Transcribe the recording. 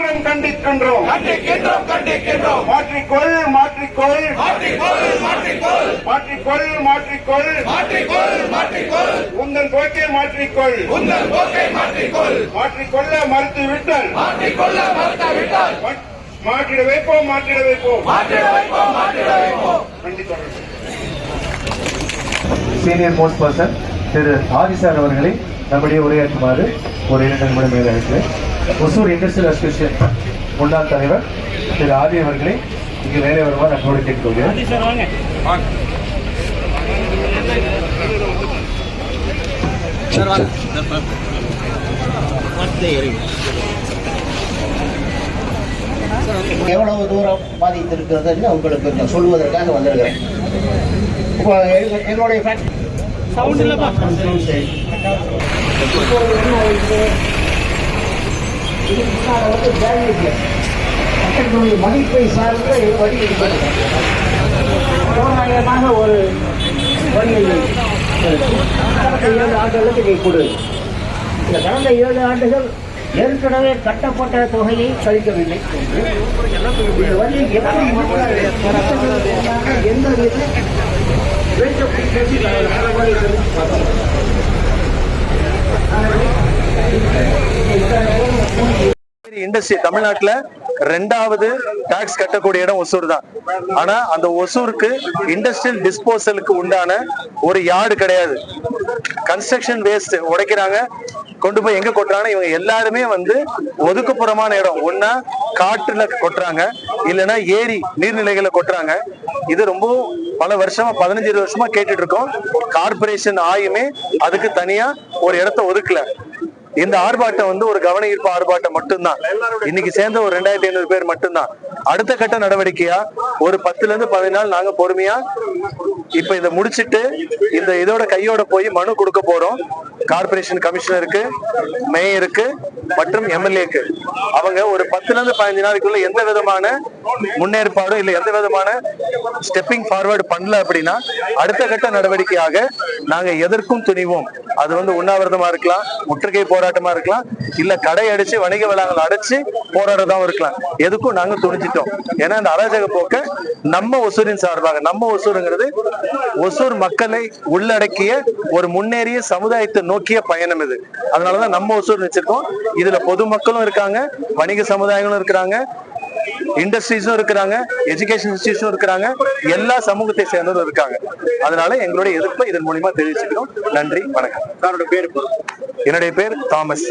கண்டிக்கின்றோம் கண்டிக்கின்றோம். கண்டிக்கின்றோம் கண்டிக்கின்றோம். மாற்றிக்கொள் மாற்றிக்கொள். மாற்றிக்கொள் மாற்றிக்கொள். மாற்றிக்கொள் மாற்றிக்கொள். மாற்றிக்கொள் மாற்றிக்கொள். உங்கள் போக்கை மாற்றிக்கொள். உங்கள் போக்கை மாற்றிக்கொள். மாற்றிக்கொள்ள மறுத்து விட்டால் மாற்றிக்கொள்ள மறுத்துவிட்டால். மா- மாற்றிட வைப்போம் மாற்றிட வைப்போம். மாற்றிட வைப்போம் மாற்றிட வைப்போம். கண்டிப்பாக. Senior most person Thiru Adi sir அவர்களை நம்முடைய உரையாற்றுமாறு ஒரு இரண்டு நிமிடம் மேல இருக்கிறேன் ஒசூர் இண்டஸ்ட்ரியல் அசோசியேஷன் முன்னாள் தலைவர் திரு ஆதி அவர்களை இங்கு வேலை வருமாறு அன்போடு கேட்டுக்கொள்கிறேன். எவ்வளவு தூரம் பாதித்திருக்கிறதுன்னு உங்களுக்கு நான் சொல்வதற்காக வந்திருக்கிறேன். இப்போ முன்னால் வந்து ஃபேக்ட் மக்களுடைய மதிப்பை சார்ந்த வழி இருக்கிறது தோராயமாக ஒரு வழியை கடந்த ஏழு ஆண்டுகளுக்கு நீ கொடு இந்த கடந்த ஏழு ஆண்டுகள் ஏற்கனவே கட்டப்பட்ட தொகையை கழிக்கவில்லை இந்த வழியை எப்படி மக்கள் எந்த வேண்டும் இண்டஸ்ட்ரி தமிழ்நாட்டுல ரெண்டாவது டாக்ஸ் கட்டக்கூடிய இடம் ஒசூர் தான். ஆனா அந்த ஒசூருக்கு இண்டஸ்ட்ரியல் டிஸ்போசலுக்கு உண்டான ஒரு யார்டு கிடையாது. கன்ஸ்ட்ரக்ஷன் வேஸ்ட் உடைக்கிறாங்க. கொண்டு போய் எங்க கொட்டுறாங்க? இவங்க எல்லாருமே வந்து ஒதுக்குப்புறமான இடம். ஒன்னா காட்டுல கொட்டுறாங்க. இல்லைன்னா ஏரி நீர்நிலைகளை கொட்டுறாங்க. இது ரொம்ப பல வருஷமா பதினஞ்சு இருபது வருஷமா கேட்டுட்டு இருக்கோம். கார்பரேஷன் ஆயுமே அதுக்கு தனியா ஒரு இடத்த ஒதுக்கல. இந்த ஆர்ப்பாட்டம் வந்து ஒரு கவன ஈர்ப்பு ஆர்ப்பாட்டம் மட்டும்தான். இன்னைக்கு சேர்ந்த ஒரு ரெண்டாயிரத்தி ஐநூறு பேர் மட்டும்தான். அடுத்த கட்ட நடவடிக்கையா? ஒரு பத்துல இருந்து பதினாலு நாள் நாங்க பொறுமையா இப்ப இதை முடிச்சிட்டு இந்த இதோட கையோட போய் மனு கொடுக்க போறோம். கார்பரேஷன் கமிஷனருக்கு மேயருக்கு மற்றும் எம்எல்ஏக்கு அவங்க ஒரு பத்துல இருந்து பதினஞ்சு நாளைக்குள்ள எந்த விதமான முன்னேற்பாடும் இல்ல எந்த விதமான ஸ்டெப்பிங் ஃபார்வர்டு பண்ணல அப்படின்னா அடுத்த கட்ட நடவடிக்கையாக நாங்க எதற்கும் துணிவோம். அது வந்து உண்ணாவிரதமா இருக்கலாம் முற்றுகை போராட்டமா இருக்கலாம் இல்ல கடை அடிச்சு வணிக வளாகங்கள் அடைச்சு போராடுறதாவும் இருக்கலாம். எதுக்கும் நாங்க துணிச்சிட்டோம் ஏன்னா இந்த அராஜக போக்க நம்ம ஒசூரின் சார்பாக நம்ம ஒசூருங்கிறது ஒசூர் மக்களை உள்ளடக்கிய ஒரு முன்னேறிய சமுதாயத்தை நோக்கிய பயணம் இது. அதனாலதான் நம்ம ஒசூர் வச்சிருக்கோம் இதுல பொதுமக்களும் இருக்காங்க வணிக சமுதாயங்களும் இருக்கிறாங்க இண்டஸ்ட்ரீஸும் இருக்கிறாங்க எஜுகேஷன் இன்ஸ்டியூஷனும் இருக்கிறாங்க. எல்லா சமூகத்தை சேர்ந்தவரும் இருக்காங்க. அதனால எங்களுடைய எதிர்ப்பை இதன் மூலியமா தெரிவிச்சுக்கிறோம். நன்றி வணக்கம். என்னோட பேர் என்னுடைய பேர் தாமஸ்.